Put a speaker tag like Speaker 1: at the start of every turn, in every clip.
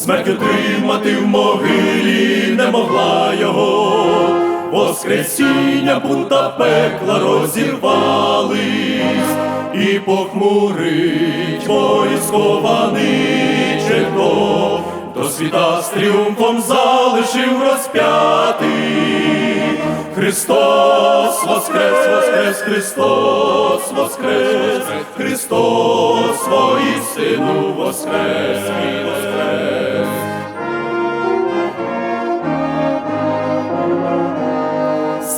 Speaker 1: смерть утримати в могилі не могла його, Воскресіння бута пекла розірвались, і похмурить воїскований черто, до світа з тріумфом залишив розп'ятий. Христос воскрес, воскрес, Христос воскрес, Христос воістину воскрес,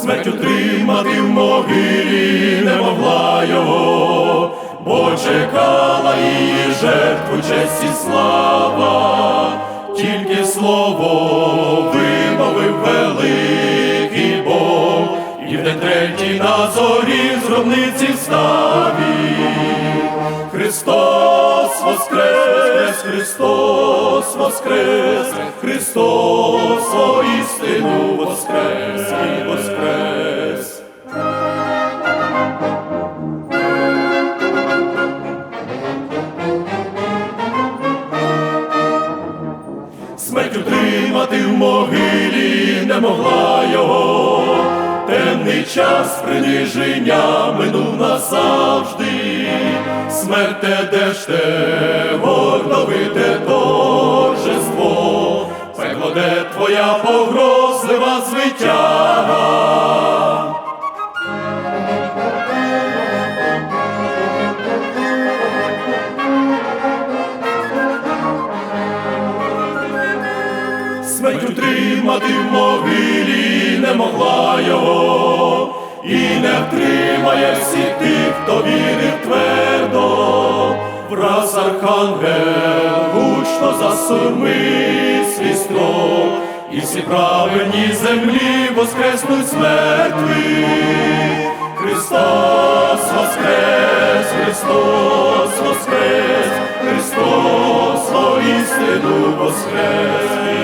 Speaker 1: Смерть утримати в могилі не могла його, бо чекала її жертву честь і слава, тільки слово вимовив великий Бог, і в день третій на зорі з гробниці вставі. Христос воскрес, Христос воскрес, Христос Смерть утримати в могилі не могла його, темний час приниження минув назавжди, смерть те, де ж те, гордовите торжество, пекло, де твоя погрозлива звитяга. Смерть утримати в могилі не могла його, і не втримає всіх тих, хто вірив твердо, враз архангел гучно засурми свісто, і всі праведні землі воскреснуть з мертвих. Христос воскрес, Христос воскрес, Христос воістину воскрес.